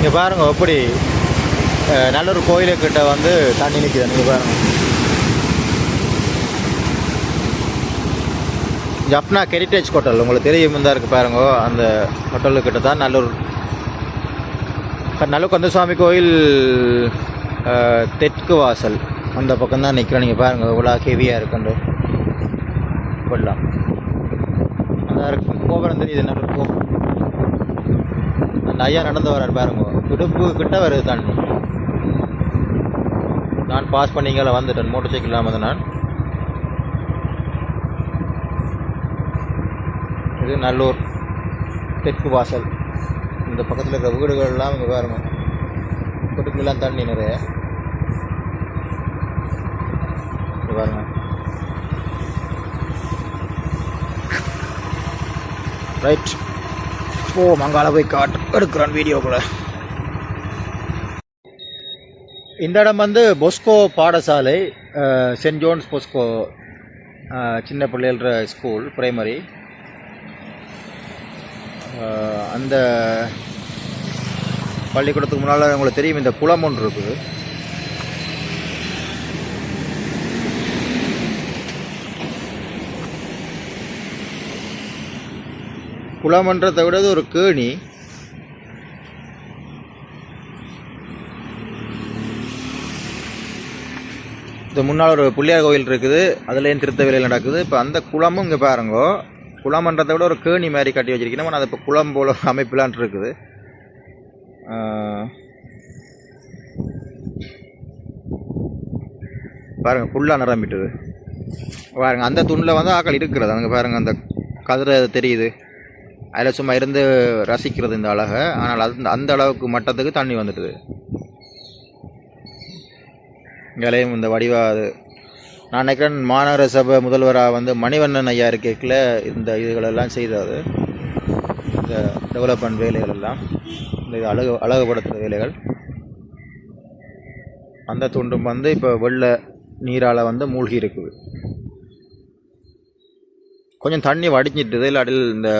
இங்கே பாருங்க எப்படி நல்ல ஒரு கோயிலுக்கிட்ட வந்து தண்ணி நிற்குது நீங்கள் பாருங்கள் ஜப்னா ஹெரிட்டேஜ் ஹோட்டல் உங்களுக்கு தெரியும் தான் இருக்குது பாருங்க அந்த ஹோட்டலுக்கிட்ட தான் நல்லூர் நல்லூர் கந்தசுவாமி கோயில் தெற்கு வாசல். அந்த பக்கம் தான் நிற்கிறோம் நீங்கள் பாருங்கள் இவ்வளோ ஹெவியாக இருக்குண்டு. கொள்ளலாம் அந்த இருக்கும் கோபுரம் தெரியுது நல்லூர் கோபுரம். அந்த ஐயா நடந்து வரார் பாருங்க. இடுப்பு கிட்ட வருது தண்ணி நான் பாஸ் பண்ணிங்கள வந்துட்டேன். மோட்டர் சைக்கிள் இல்லாமல் நான். இது நல்லூர் தெற்கு வாசல். இந்த பக்கத்தில் இருக்கிற வீடுகள்லாம் இங்கே பாருங்க. வீட்டுக்குள்ளெல்லாம் தண்ணி நிறைய. பாருங்க. ரைட் ஓ மங்கால போய் காட்டு எடுக்கிறான் வீடியோ கூட. இந்த இடம் வந்து பொஸ்கோ பாடசாலை சென்ட் ஜோன்ஸ் பொஸ்கோ சின்ன பிள்ளைகள ஸ்கூல் பிரைமரி. அந்த பள்ளிக்கூடத்துக்கு முன்னால் உங்களுக்கு தெரியும் இந்த குளம் ஒன்று இருக்குது. குளமன்றத்தை விட ஒரு கேணி. இது முன்னால் ஒரு பிள்ளையார் கோயில் இருக்குது அதுலேயும் திருத்த வேலையில் நடக்குது. இப்போ அந்த குளமும் இங்கே பாருங்கோ. குளம்ன்றதை விட ஒரு கேணி மாதிரி கட்டி வச்சிருக்கணும் அது இப்போ குளம் போல அமைப்பிலான் இருக்குது. பாருங்கள் பாருங்க ஃபுல்லாக நிரம்பிட்டுது. பாருங்க அந்த துணில் வந்து ஆக்கள் இருக்கிறது. அங்கே பாருங்க அந்த கதிரை தெரியுது. அதில் சும்மா இருந்து ரசிக்கிறது இந்த அழகை. ஆனால் அது அந்த அளவுக்கு மட்டத்துக்கு தண்ணி வந்துடுது இங்கேயும் இந்த வடிவா அது. நான் நினைக்கிறேன் மாநகர சபை முதல்வராக வந்து மணிவண்ணன் ஐயா இருக்கையில் இந்த இதுகளெல்லாம் செய்தாது இந்த டெவலப்மெண்ட் வேலைகள் எல்லாம் இந்த இது அழகு அழகுபடுத்துகிற வேலைகள். அந்த துண்டும் வந்து இப்போ வெள்ள நீரால் வந்து மூழ்கி இருக்குது. கொஞ்சம் தண்ணி வடிஞ்சிட்டுது இல்லாட்டில் இந்த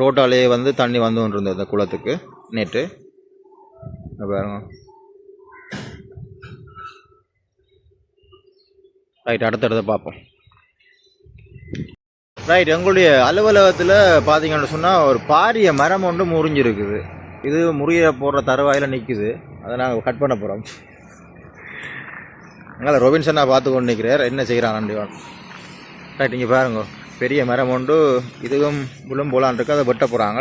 ரோட்டாலேயே வந்து தண்ணி வந்து கொண்டு இருந்தது இந்த குளத்துக்கு நேற்று. பாருங்க. ரைட் அடுத்தடுத்த பார்ப்போம். ரைட் எங்களுடைய அலுவலகத்தில் பார்த்தீங்கன்னு சொன்னால் ஒரு பாரிய மரம் ஒன்று முறிஞ்சிருக்குது. இது முறிய போடுற தருவாயில் நிற்குது அதை நாங்கள் கட் பண்ண போகிறோம் அதனால் ரொபின்சனா பார்த்து கொண்டு நிற்கிறார் என்ன செய்கிறான் ரைட் இங்கே பாருங்க. பெரிய மரம் ஒன்று இதுவும் விழும் போலான் இருக்கு. அதை வெட்ட போகிறாங்க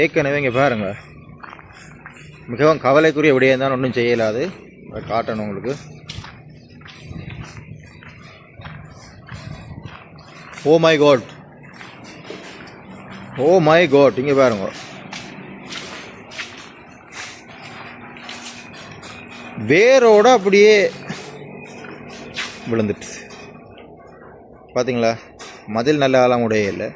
ஏற்கனவே இங்கே பாருங்கள் மிகவும் கவலைக்குரிய விடயம் தான். ஒன்றும் செய்யலாது. அதை காட்டணும் உங்களுக்கு. Oh my God. Oh my god. இங்கே பாருங்க. வேரோட அப்படியே விழுந்துட்டு பார்த்தீங்களா மதில் நல்ல காலம் உடைய இல்லை.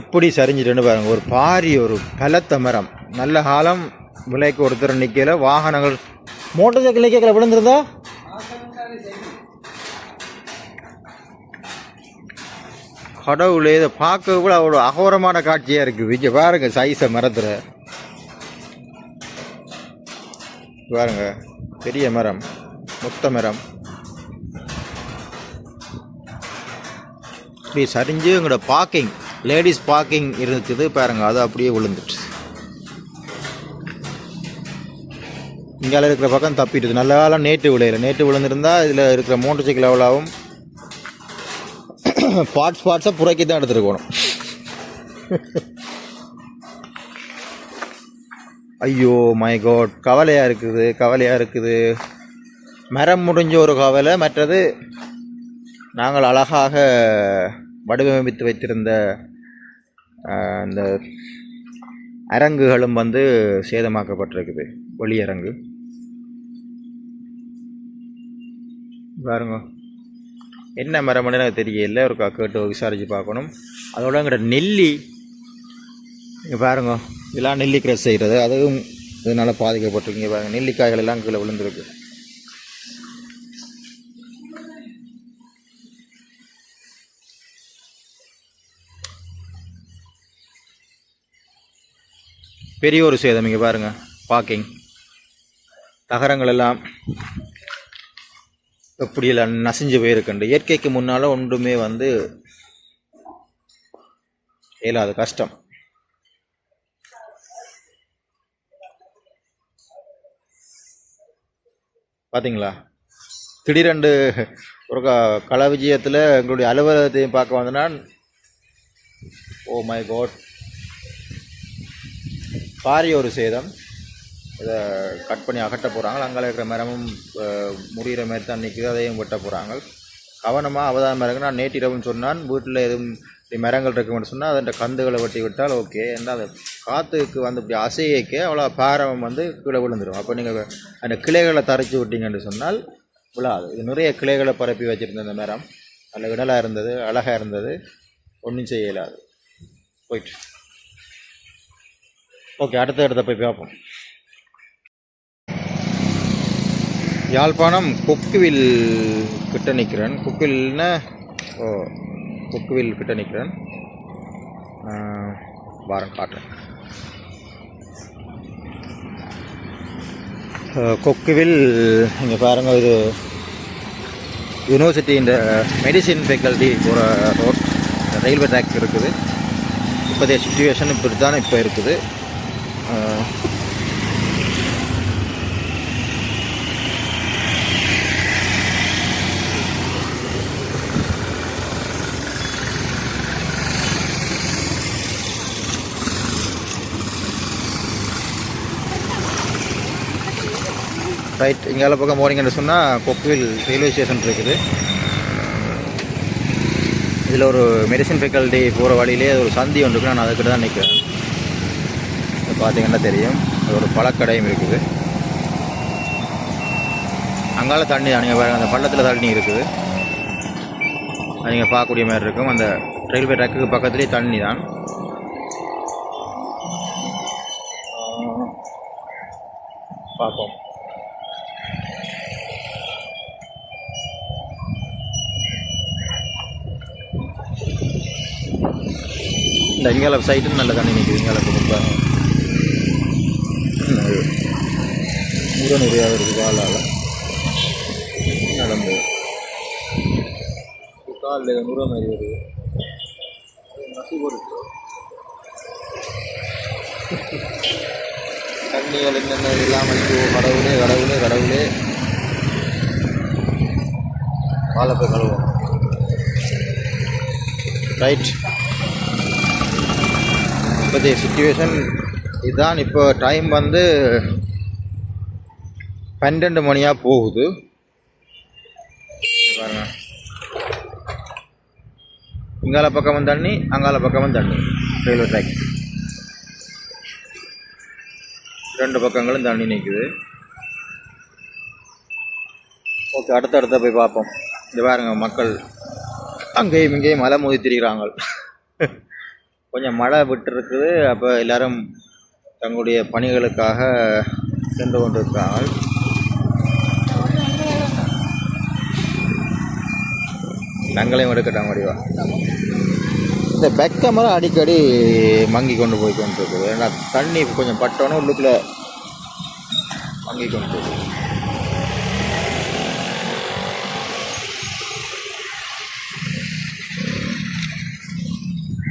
எப்படி சரிஞ்சிட்டுன்னு பாருங்கள் ஒரு பாரி ஒரு பலத்த மரம். நல்ல காலம் விலைக்கு ஒருத்தர் நிற்கல வாகனங்கள் மோட்டர் சைக்கிள் கேட்கல விழுந்துருந்தா? கடவுளே இதை பார்க்க கூட அவ்வளோ அகோரமான காட்சியாக இருக்குது இங்கே பாருங்கள் சைஸை மரத்தில். பாருங்கள் பெரிய மரம் மொத்த மரம். இப்படி சரிஞ்சு எங்களோட பார்க்கிங் லேடிஸ் பார்க்கிங் இருக்குது பாருங்க அது அப்படியே விழுந்துட்டு இங்கால இருக்கிற பக்கம் தப்பிட்டுது நல்ல காலம் நேற்று விளையில நேற்று விழுந்திருந்தால் இதில் இருக்கிற மோட்டர் சைக்கிள் எவ்வளோவும் பார்ட்ஸ் பார்ட்ஸாக புறக்கி தான் எடுத்துருக்கணும் ஐயோ மை காட் கவலையாக இருக்குது கவலையாக இருக்குது. மரம் முடிஞ்ச ஒரு கவலை. மற்றது நாங்கள் அழகாக வடிவமைத்து வைத்திருந்த அந்த அரங்குகளும் வந்து சேதமாக்கப்பட்டிருக்குது. வெளியரங்கு பாருங்க. என்ன மரம்னு எனக்கு தெரியல. ஒரு கேட்டு விசாரித்து பார்க்கணும். அதோட எங்கிட்ட நெல்லி இங்கே பாருங்க. இதெல்லாம் நெல்லி கிரஸ் செய்கிறது அதுவும் இதனால் பாதிக்கப்பட்டிருக்கீங்க பாருங்கள் நெல்லிக்காய்கள் எல்லாம் கீழே விழுந்திருக்கு. பெரிய ஒரு சேதம் இங்கே பாருங்க. பார்க்கிங் தகரங்கள் எல்லாம் எப்படியெல்லாம் நசிஞ்சு போயிருக்குண்டு. இயற்கைக்கு முன்னால் ஒன்றுமே வந்து இயலாது கஷ்டம். பார்த்தீங்களா திடீரெண்டு ஒரு க விஜயத்தில் எங்களுடைய அலுவலகத்தையும் பார்க்க வந்தனா ஓ மை காட் பாரிய ஒரு சேதம். இதை கட் பண்ணி அகட்ட போகிறாங்க அங்கே இருக்கிற மரமும் முடிகிற மாதிரி தான் நிற்கிது அதையும் வெட்ட போகிறாங்க கவனமாக அவதான் இருக்கு நான் நேற்றிரவுன்னு சொன்னான் வீட்டில் எதுவும் இப்படி மரங்கள் இருக்குன்னு சொன்னால் அதன் கந்துகளை வெட்டி விட்டால் ஓகே. ஏன்னா அது காற்றுக்கு வந்து இப்படி அசையக்க அவ்வளோ பாரவம் வந்து கீழே விழுந்துடும் அப்போ நீங்கள் அந்த கிளைகளை தரைச்சி விட்டீங்கன்னு சொன்னால் விழாது. இது நிறைய கிளைகளை பரப்பி வச்சுருந்த இந்த மரம். நல்ல விடலாக இருந்தது அழகாக இருந்தது. ஒன்றும் செய்யலாது. போயிட்டு. ஓகே அடுத்த இடத்த போய் பார்ப்போம். யாழ்ப்பாணம் கொக்குவில் கிட்ட நிற்கிறேன் கொக்குவில்னா ஓ கொக்குவில் கிட்ட நிற்கிறேன் வாரம் காட்டுறேன். கொக்குவில் இங்கே பாருங்க இது யூனிவர்சிட்டி இந்த மெடிசின் ஃபேக்கல்ட்டி போகிற ரோட் ரயில்வே ட்ராக் இருக்குது. இப்போதைய சுச்சுவேஷன் இப்படி தான் இப்போ இருக்குது. ரைட் இங்கால பக்கம் போனீங்கன்னு சொன்னால் கொக்குவில் ரயில்வே ஸ்டேஷன் இருக்குது. இதில் ஒரு மெடிசன் ஃபேக்கல்ட்டி போகிற வழியிலே ஒரு சந்தி ஒன்று இருக்கு நான் அதுக்கிட்ட தான் நிற்கிறேன் பார்த்தீங்கன்னா தெரியும். அது ஒரு பழக்கடையும் இருக்குது. அங்கால தண்ணி தான் நீங்கள் அந்த பள்ளத்தில் தண்ணி இருக்குது. அது நீங்கள் பார்க்கக்கூடிய மாதிரி இருக்கும். அந்த ரயில்வே ட்ராக்குக்கு பக்கத்துலேயே தண்ணி தான். பார்ப்போம். இந்த இங்கால சைட்டு நல்ல தண்ணி நிற்குது இங்கால ரொம்ப முருகன் உரையாக காலால். நடந்து. காலில் ஏதோ நுர மாதிரி வருது தண்ணிகள் என்னென்ன இல்லாமல் கடவுளே கடவுளே கடவுளே. காலை போய் கழுவோம் ரைட் இப்போதைய சுச்சுவேஷன் இதுதான் இப்போ டைம் வந்து பன்னெண்டு மணியாக போகுது. பாருங்க. இங்கால பக்கமும் தண்ணி அங்கால பக்கமும் தண்ணி ரயில்வே ட்ராக் ரெண்டு பக்கங்களும் தண்ணி நிற்குது ஓகே அடுத்த இடத்த போய் பார்ப்போம். இந்த பாருங்க மக்கள் அங்கேயும் இங்கேயும் மலை மோதி திரிகிறாங்க கொஞ்சம் மழை விட்டுருக்குது. அப்போ எல்லோரும் தங்களுடைய பணிகளுக்காக சென்று கொண்டிருக்கிறார்கள் நாங்களையும் எடுக்கட்டாங்க முடிவா இந்த பேக் கேமரா அடிக்கடி மங்கி கொண்டு போய் கொண்டு இருக்குது ஏன்னா தண்ணி கொஞ்சம் பட்டோன்னு உள்ளுக்குள்ள மங்கி கொண்டு போகுது.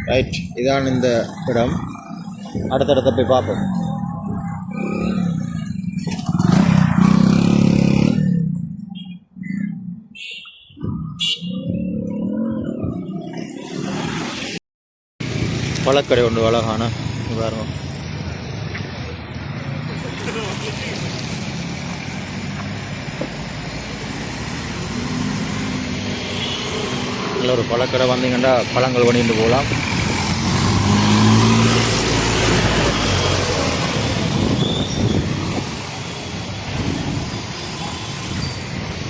ரைட் இதான் இந்த இடம். அடுத்தடுத்த போய் பார்ப்போம். பழக்கடை ஒன்று அழகான உதாரணம். பாருங்க நல்ல ஒரு பழக்கடை வந்தீங்கன்னா பழங்கள் வணிந்து போகலாம்.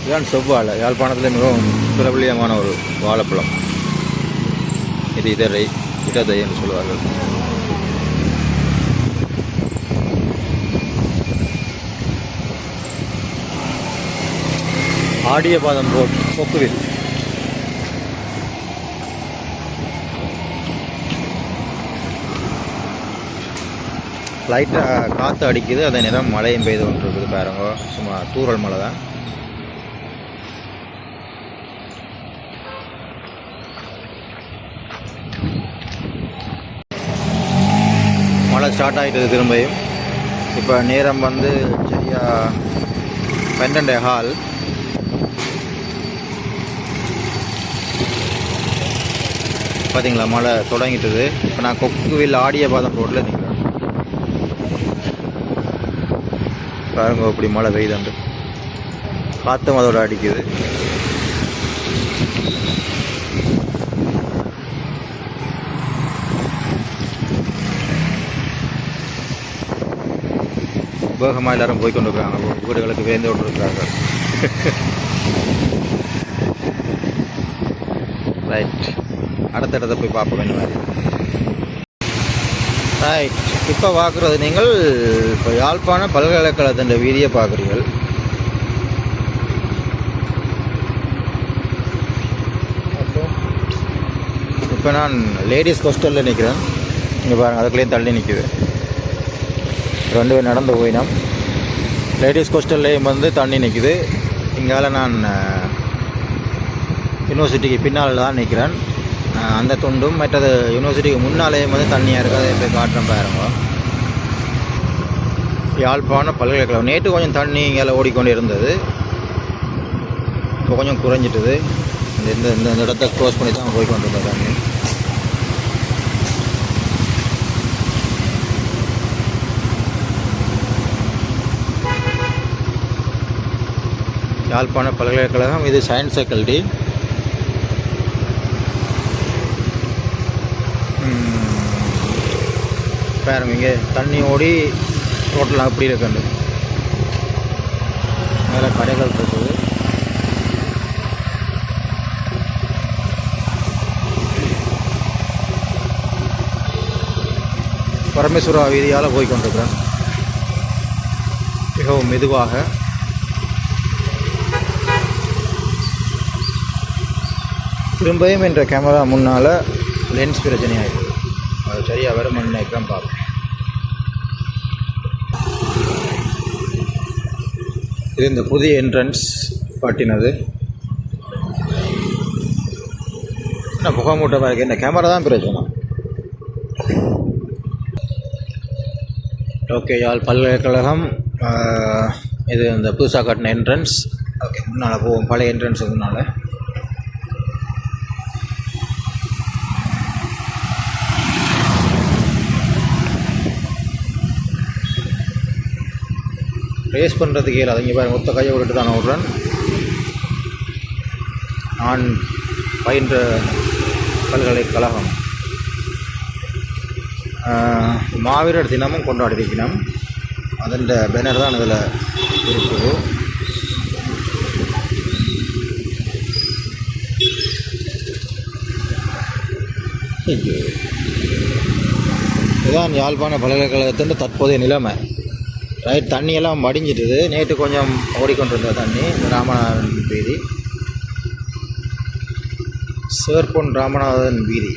இதுதான் செவ்வாழை. யாழ்ப்பாணத்தில் மிகவும் பிரபலியமான ஒரு வாழைப்பழம். இது இதரை. விடாதை என்று சொல்வார்கள் ஆடியபாதம் ரோட் கொக்குவில் லைட்டாக காற்று அடிக்குது. அதே நேரம் மழையும் பெய்து கொண்டு இருக்குது பாருங்க. சும்மா தூரல் மழை தான் மழை ஸ்டார்ட் ஆகிட்டது திரும்பியும் இப்போ நேரம் வந்து சரியாக பன்னெண்டு ஹால் பார்த்தீங்களா மழை தொடங்கிட்டது. இப்போ நான் கொக்குவில் ஆடிய பாதம் ரோட்டில் நிற்கிறேன் பாருங்க இப்படி மழை பெய்யுதுண்டு காற்றும் அதோட அடிக்குது. வேகமாக எல்லாரும் போய் கொண்டு இருக்காங்க வீடுகளுக்கு வேந்து கொண்டு இருக்கிறார்கள் ரைட் அடுத்த இடத்த போய் பார்ப்போம் இந்த மாதிரி. ரைட் இப்போ பார்க்குறது நீங்கள் இப்போ யாழ்ப்பாண பல்கலைக்கழகத்தின் வீதியை பார்க்குறீர்கள். இப்போ நான் லேடிஸ் ஹாஸ்டலில் நிற்கிறேன் இங்கே பாருங்கள் அதுக்குள்ளேயும் தள்ளி நிற்குது ரெண்டு பேர் நடந்து போயினோம். லேடிஸ் ஹாஸ்டல்லையும் வந்து தண்ணி நிற்குது இங்கால நான் யூனிவர்சிட்டிக்கு பின்னால் தான் நிற்கிறேன் அந்த துண்டும் மற்றது யூனிவர்சிட்டிக்கு முன்னாலேயும் வந்து தண்ணியாக இருக்குது அதை போய் காட்டுறேன் பாருங்க. யாழ்ப்பாண பல்கலைக்கழகம். நேற்று கொஞ்சம் தண்ணி இங்கே ஓடிக்கொண்டு இருந்தது இப்போ கொஞ்சம் குறைஞ்சிட்டது. இந்த இந்த இந்த இடத்த க்ளோஸ் பண்ணி தான் போய் கொண்டு தண்ணி. யாழ்ப்பாண பல்கலைக்கழகம் இது சயின்ஸ் ஃபேக்கல்டி பாருங்க இங்கே தண்ணி ஓடி ரோட்டில் அப்படி இருக்குண்டு மேலே கடைகள் இருக்குது. பரமேஸ்வரா வீதியால் போய் கொண்டிருக்கிறேன். மிகவும் மெதுவாக. திரும்பியும் என்ற கேமரா முன்னால் லென்ஸ் பிரச்சனை ஆகிடும் அது சரியாக வருமானு நினைக்கிறேன் பார்ப்போம் இது இந்த புதிய என்ட்ரன்ஸ் காட்டினது என்ன புகை இருக்குது இந்த கேமரா தான் பிரச்சனை. ஓகே யாழ் பல்கலைக்கழகம் இது இந்த புதுசாக காட்டின என்ட்ரன்ஸ் ஓகே முன்னால் போவோம். பழைய என்ட்ரன்ஸ் முன்னால். ரேஸ் பண்ணுறதுக்கு இயலாது. இங்கே பாருங்கள் மொத்த கையை விட்டுட்டு தான் விடுறேன் நான் பயின்ற பல்கலைக்கழகம் மாவீரர் தினமும் கொண்டாடிருக்கணும் அதன் பேனர் தான் இதில் இருக்குது. இதுதான் யாழ்ப்பாண பல்கலைக்கழகத்தின் தற்போதைய நிலைமை. ரைட் தண்ணியெல்லாம் மடிஞ்சிட்டுது நேற்று கொஞ்சம் ஓடிக்கொண்டிருந்த தண்ணி ராமநாதன் வீதி சேர்பொன் ராமநாதன் வீதி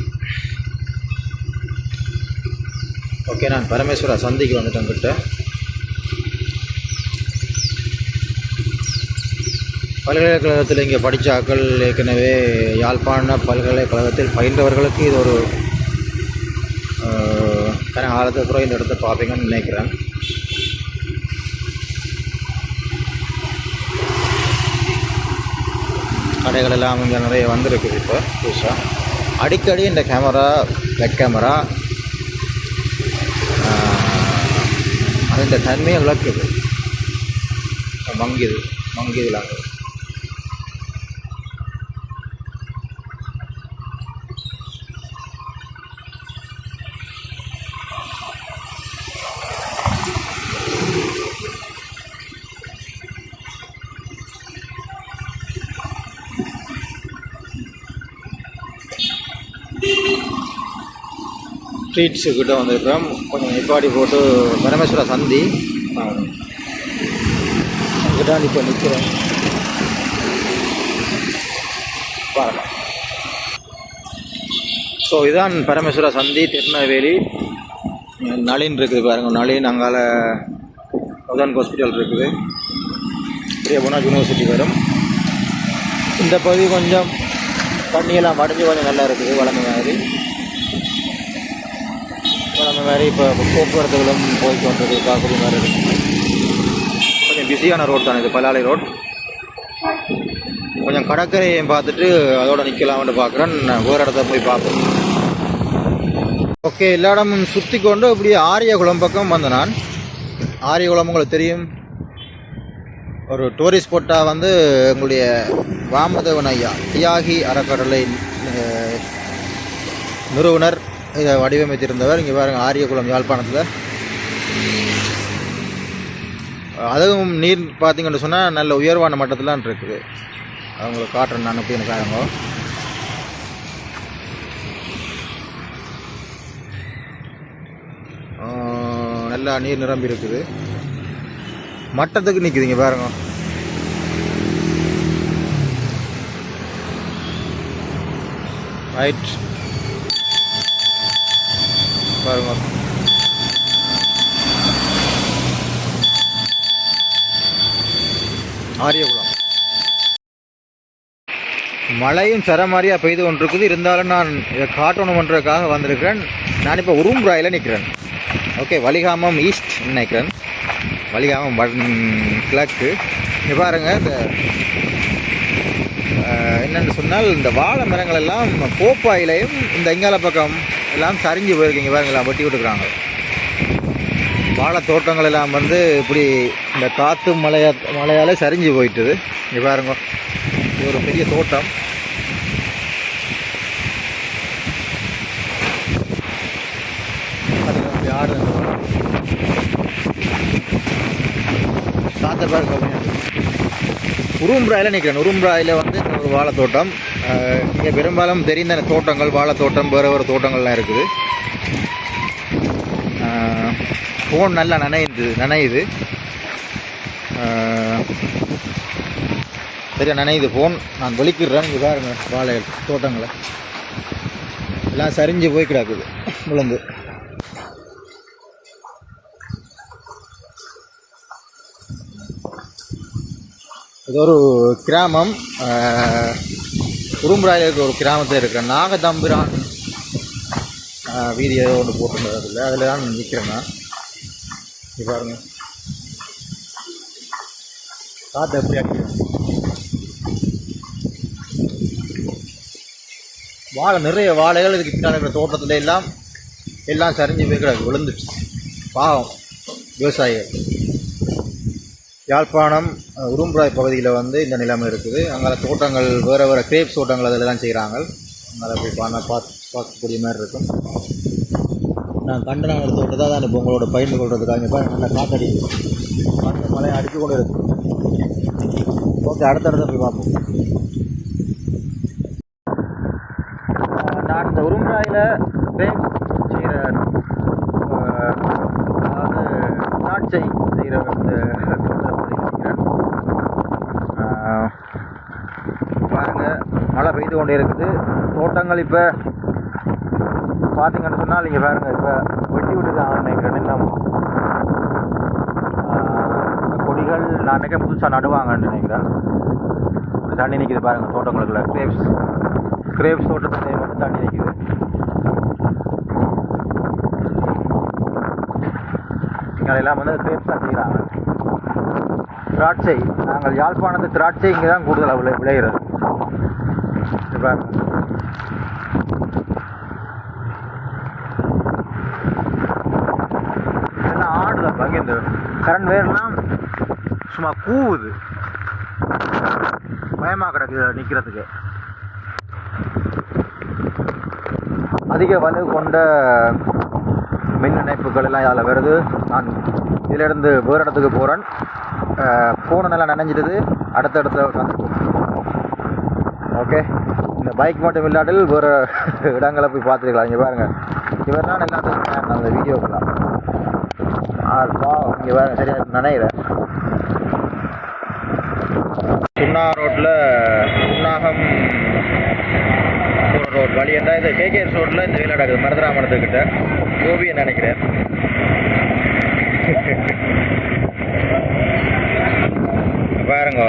ஓகே நான் பரமேஸ்வரா சந்திக்கு வந்துட்டேன் கிட்ட பல்கலைக்கழகத்தில் இங்கே படித்த ஆக்கள் ஏற்கனவே யாழ்ப்பாண பல்கலைக்கழகத்தில் பயின்றவர்களுக்கு இது ஒரு கன ஆழத்தை கூட இந்த இடத்த பார்ப்பீங்கன்னு நினைக்கிறேன். கடைகள் எல்லாம் இங்கே நிறைய வந்திருக்குது இப்போ புதுசாக அடிக்கடி இந்த கேமரா பேக் கேமரா அதன் தன்மையை விளக்குது. மங்கிது மங்கிதுலாங்க ஸ்ட்ரீட்ஸு கிட்ட வந்துருக்கிறோம். கொஞ்சம் நிப்பாடி போட்டு பரமேஸ்வர சந்தி. கிட்ட இப்போ நிற்கிறேன் பாருங்க. ஸோ இதான் பரமேஸ்வர சந்தி திருநெல்வேலி. நளின் இருக்குது பாருங்கள் நளின். அங்கால உதான் ஹாஸ்பிட்டல் இருக்குது. பெரிய போனால் யூனிவர்சிட்டி வரும். இந்த பகுதி கொஞ்சம் தண்ணியெல்லாம் வடிஞ்சு கொஞ்சம் நல்லா இருக்குது வளர்ந்த மாதிரி. வளமை மாதிரி இப்போ போக்குவரத்துகளும் போய் கொண்டிருக்கு காக்குடி மாதிரி இருக்குது கொஞ்சம் பிஸியான ரோட் தான் இது பலாலை ரோட். கொஞ்சம் கடற்கரையை பார்த்துட்டு அதோட நிற்கலாம்னு பார்க்குறேன் வேறு இடத்த போய் பார்ப்போம். ஓகே எல்லா இடமும் சுற்றி கொண்டு இப்படியே ஆரியகுளம் பக்கம் வந்த நான். ஆரியகுளம் உங்களுக்கு தெரியும். ஒரு டூரிஸ்ட் ஸ்பாட்டாக வந்து எங்களுடைய வாமதேவன் ஐயா தியாகி அறக்கடலை நிறுவனர். இதை வடிவமைத்திருந்தவர் இங்கே பாருங்கள் ஆரியகுளம் யாழ்ப்பாணத்தில். அதுவும் நீர் பார்த்தீங்கன்னு சொன்னால் நல்ல உயர்வான மட்டத்திலாம் இருக்குது. அவங்களுக்கு காட்டுறேன் நான் போய் பாருங்க நல்லா நீர் நிரம்பி இருக்குது. மட்டத்துக்கு நிற்குதுங்க பாருங்க. ரைட் பாருங்க. ஆரியகுளம் மழையும் சரமாரியாக பெய்து கொண்டிருக்குது. இருந்தாலும் நான் இதை காட்டணும் பண்ணுறதுக்காக வந்திருக்கிறேன். நான் இப்போ உரும்புராயில் நிற்கிறேன் ஓகே வலிகாமம் ஈஸ்ட் நினைக்கிறேன். வலிகாமம் கிழக்கு. இங்கே பாருங்க இந்த என்னென்னு சொன்னால் இந்த வாழை மரங்கள் எல்லாம் கோப்பாயிலையும் இந்த இங்கால பக்கம் எல்லாம் சரிஞ்சு போயிருக்கீங்க பாருங்க எல்லாம் வெட்டி விட்டுக்கிறாங்க வாழை தோட்டங்கள் எல்லாம் வந்து இப்படி இந்த காற்று மழையா மழையால் சரிஞ்சு போயிட்டுது. இங்கே பாருங்க இது ஒரு பெரிய தோட்டம். பாருங்க, காற்றை பாருங்க உரும்புராயில் நிற்கிறேன் உரும்புராயில் வந்து ஒரு வாழை தோட்டம் இங்கே பெரும்பாலும் தெரிந்த தோட்டங்கள் வாழைத்தோட்டம் வேறு வேறு தோட்டங்கள்லாம் இருக்குது. ஃபோன் நல்லா நனையுது நனையுது. ஆஹ், சரியா நனையுது ஃபோன் நான் வலிக்கிறேன் இங்கே பாருங்க வாழை தோட்டங்களை. எல்லாம் சரிஞ்சு போய் கிடக்குது விழுந்து இது ஒரு கிராமம். உரும்புராயில் இருக்க ஒரு கிராமத்தில் இருக்கிற நாகதம்பிரான் வீதி ஏதோ ஒன்று போட்டிருந்தது அதில். அதில் தான் நிற்கிறேன் நான். இப்போ பாருங்க. காற்று எப்படி அடிக்கிறேன் வாழை நிறைய வாழைகள் இதுக்கு பின்னால் இருக்கிற தோட்டத்தில் எல்லாம் எல்லாம் சரிஞ்சு போய் கிடக்கு விழுந்துச்சு பாவம். விவசாயிகள். யாழ்ப்பாணம் உரும்புராய் பகுதியில் வந்து இந்த நிலைமை இருக்குது. அங்கே தோட்டங்கள் வேறு வேறு கிரேப்ஸ் தோட்டங்கள் அதில் தான் செய்கிறாங்க அங்கே போய் பண்ண பார்த்து பார்க்கக்கூடிய மாதிரி இருக்கும். நான் கண்டனம் தோட்டத்தை தான் இப்போ உங்களோட பயிர்ந்து கொள்றதுக்காக இப்போ நல்லா காத்தடிக்குது. காற்று மழை அடித்து கொண்டு இருக்கு. ஓகே அடுத்தடுத்த போய் பார்ப்போம். நான் இந்த உரும்புராயில் கிரேப்ஸ் செய்கிற அதாவது திராட்சை செய்கிற இந்த தோட்டத்தை இருக்கிறேன் ஆஹ், பாருங்க மழை பெய்து கொண்டே இருக்குது. தோட்டங்கள் இப்போ பார்த்தீங்கன்னு சொன்னால் இங்கே பாருங்கள் இப்போ வெட்டி விட்டுருக்காங்க. நினைக்கிறேன் இன்னும் கொடிகள் நான் நினைக்கிறேன் புதுசாக நடுவாங்கன்னு நினைக்கிறேன். தண்ணி நிற்கிது பாருங்கள் தோட்டங்களுக்குள்ள. கிரேப்ஸ் கிரேப்ஸ் தோட்டத்தில் வந்து தண்ணி நிற்கிது இங்கே எல்லாம் வந்து கிரேப்ஸ் தான் செய்கிறாங்க திராட்சை நாங்கள் யாழ்ப்பாணத்து திராட்சை இங்கே தான் கூடுதலாக விளை விளையிறது. பாருங்க இதெல்லாம் ஆடுதா பாங்க இந்த கரண்ட் வேர்லாம் சும்மா கூவுது. பயமாக கிடக்குது நிற்கிறதுக்கு அதிக வலு கொண்ட மின் இணைப்புகள் எல்லாம் இதில் வருது. நான் இதிலிருந்து வேறு இடத்துக்கு போகிறேன் ஃபோனை நல்லா நினைஞ்சிடுது. அடுத்தடுத்த உட்காந்துக்கும் ஓகே பைக் மட்டும் இல்லாட்டில் வேறு இடங்களை போய் பார்த்துருக்கலாம். இங்கே பாருங்கள் இவர் தான் எல்லாத்தையும் அந்த வீடியோக்கெல்லாம். ஆ இங்கே பாருங்க. சரியாக நினைக்கிறேன் சுண்ணா ரோட்டில் சுண்ணாகம் போகிற ரோட் வழி என்ன? இது கேகேஎஸ் ரோட்டில் இந்த வேலை நடக்குது மருதராமணத்துக்கிட்ட கோபியை நினைக்கிறேன் பாருங்க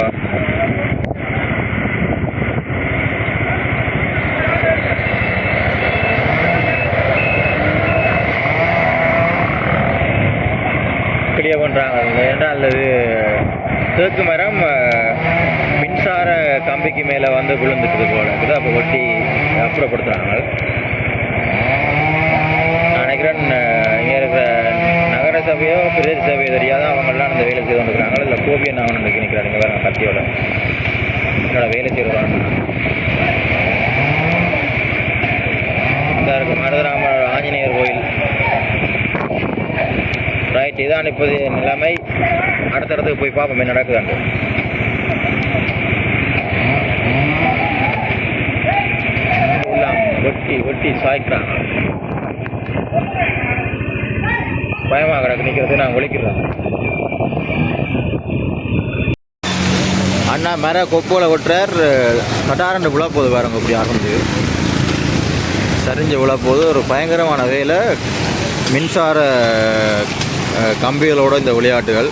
கிளியர் பண்ணுறாங்க ஏன்னா அல்லது தேக்கு மரம் மின்சார கம்பிக்கு மேலே வந்து விழுந்துட்டுது போல இருக்குது. அப்போ ஒட்டி அப்புறப்படுத்துகிறாங்க நான் நினைக்கிறேன் இங்கே இருக்கிற நகர சபையோ பிரதேச சபையோ தெரியாத அவங்களாம் அந்த வேலை செய்து கொண்டிருக்கிறாங்க இல்லை கோபியை நான் ஒன்று நிற்கிறாங்க இங்கே வேறு கத்தியோட. என்னோட வேலை செய்கிறாங்க இந்த இருக்கு மருதராம ஆஞ்சநேயர் கோயில். இதுதான் இதான் இப்போது நிலைமை. அடுத்த இடத்துக்கு போய் பார்ப்போம் என்ன நடக்குதாண்டு ஒட்டி ஒட்டி சாய்க்கிறாங்க. பயமாக கிடக்கு நிற்கிறது நான் ஒழிக்கிறேன் அண்ணா மர கொப்போல ஒட்டுறார். கட்டாரண்டு விழா போகுது பாருங்க இப்படி ஆரம்பிச்சு சரிஞ்சு விழா போகுது ஒரு பயங்கரமான வேலை. மின்சார கம்பிகளோட இந்த விளையாட்டுகள்.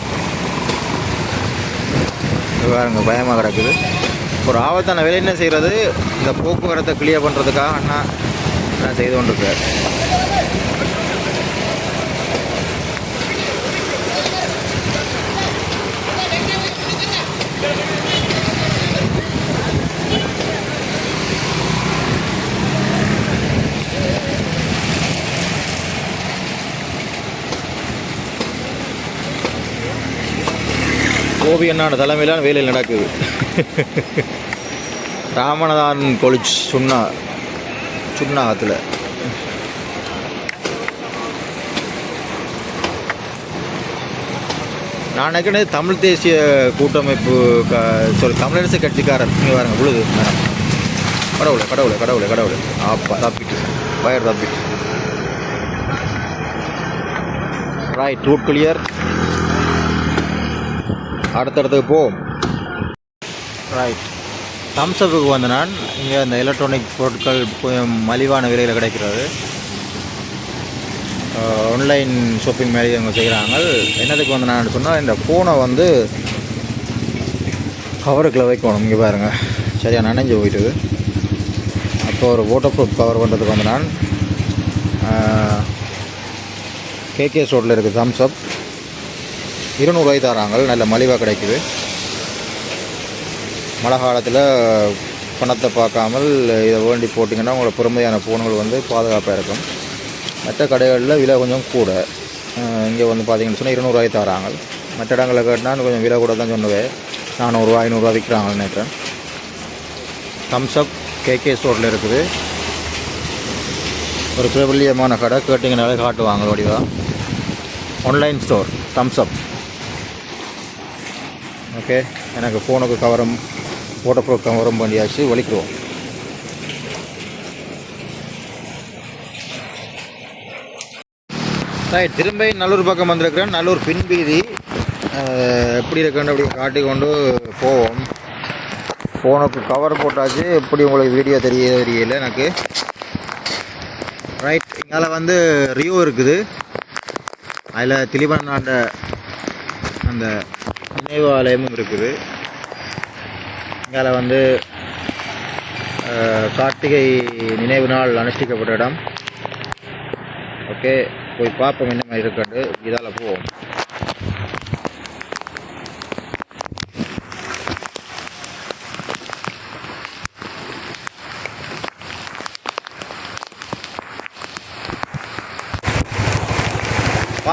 பாருங்க பயமாக கிடக்குது. ஒரு ஆபத்தான வேலை என்ன செய்கிறது இந்த போக்குவரத்தை கிளியர் பண்ணுறதுக்காக அண்ணா நான் செய்து கொண்டிருக்கார் கோபி அண்ணாட தலைமையிலான வேலையில் நடக்குது. ராமநாதன் கொலிச் சுண்ணா சுண்ணாகத்தில். நான் ஏற்கனவே தமிழ் தேசிய கூட்டமைப்பு க சாரி தமிழரசு கட்சிக்காரர். நீங்கள் பாருங்க விழுது மேடம். கடவுளை கடவுளை கடவுளை கடவுளை. ஆப்பா தப்பிட்டு. வயர் தப்பிட்டு. ரைட் ரூட் கிளியர் அடுத்தடுத்துக்கு போவோம் ரைட் தம்ஸ்அப்புக்கு வந்த நான் இங்கே அந்த எலக்ட்ரானிக் பொருட்கள் கொஞ்சம் மலிவான விலையில் கிடைக்கிறது. ஆன்லைன் ஷாப்பிங் மாதிரி அவங்க செய்கிறாங்க என்னதுக்கு வந்து நான் சொன்னால் இந்த ஃபோனை வந்து கவருக்குள்ளே வைக்கணும். இங்கே பாருங்கள் சரியா நனைஞ்சு போயிட்டுது. அப்போ ஒரு வாட்டர் ப்ரூஃப் கவர் பண்ணுறதுக்கு வந்து நான். கேகே ஸ்டோரில் இருக்குது தம்ஸ்அப் இருநூறுவாய் தராங்க நல்ல மலிவாக கிடைக்குது. மழை காலத்தில் பணத்தை பார்க்காமல் இதை வேண்டி போட்டிங்கன்னா உங்களோட பொறுமையான ஃபோன்கள் வந்து பாதுகாப்பாக இருக்கும். மற்ற கடைகளில் விலை கொஞ்சம் கூட. இங்கே வந்து பார்த்தீங்கன்னு சொன்னால் இருநூறுவாய் தராங்க. மற்ற இடங்களில் கேட்டால் கொஞ்சம் விலை கூட தான் சொன்னவே நானூறுரூவா ஐநூறுரூவா விற்கிறாங்கன்னு நினைக்கிறேன். தம்ஸ்அப் கேகே ஸ்டோரில் இருக்குது. ஒரு பிரபல்யமான கடை. கேட்டிங்கனாலே காட்டுவாங்க வடிவா. Online store Thums Up okay. எனக்கு ஃபோனுக்கு கவரம் வாட்டர் ப்ரூஃப் கவரம் பண்ணியாச்சு. வலிக்கிறோம் ரைட் திரும்ப நல்லூர் பக்கம் வந்திருக்கிறேன். நல்லூர் பின்பீதி எப்படி இருக்குன்னு அப்படி காட்டி கொண்டு போவோம் ஃபோனுக்கு கவர் போட்டாச்சு. எப்படி உங்களுக்கு வீடியோ தெரிய தெரியல எனக்கு. ரைட் இங்கால வந்து ரியோ இருக்குது. அதில் திலிபன் ஆண்ட அந்த நினைவாலயமும் இருக்குது. இங்கால வந்து கார்த்திகை நினைவு நாள் அனுஷ்டிக்கப்பட்ட இடம். ஓகே போய் பார்ப்போம் என்ன மாதிரி இருக்காண்டு இதால் போவோம்.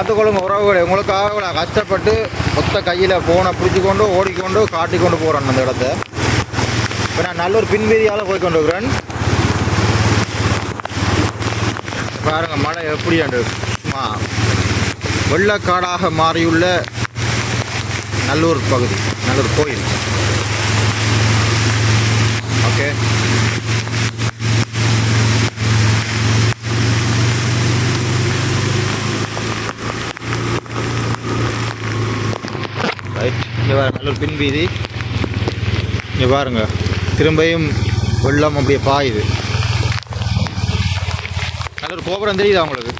பார்த்துக்கொள்ளுங்க உறவுகளை உங்களுக்காக இவ்வளோ கஷ்டப்பட்டு மொத்த கையில் ஃபோனை பிடிச்சிக்கொண்டு ஓடிக்கொண்டு காட்டிக்கொண்டு போகிறேன் அந்த இடத்த. இப்போ நான் நல்ல ஒரு பின்வீதியால் போய் கொண்டு இருக்கிறேன் பாருங்கள் மழை எப்படி சும்மா வெள்ளக்காடாக மாறியுள்ள நல்லூர் பகுதி நல்லூர் கோயில். ஓகே ரைட் இங்கே நல்லூர் பின் வீதி. இங்கே பாருங்க திரும்பியும் வெள்ளம் அப்படியே பாயுது. நல்ல ஒரு கோபுரம் தெரியுதா உங்களுக்கு?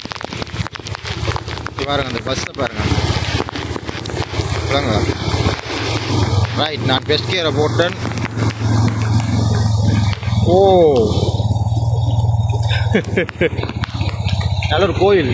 இங்க பாருங்க அந்த பஸ்ஸை பாருங்க. பாருங்க ரைட் நான் பெஸ்ட் கேரை போட்டேன். ஓ. நல்ல ஒரு கோயில்.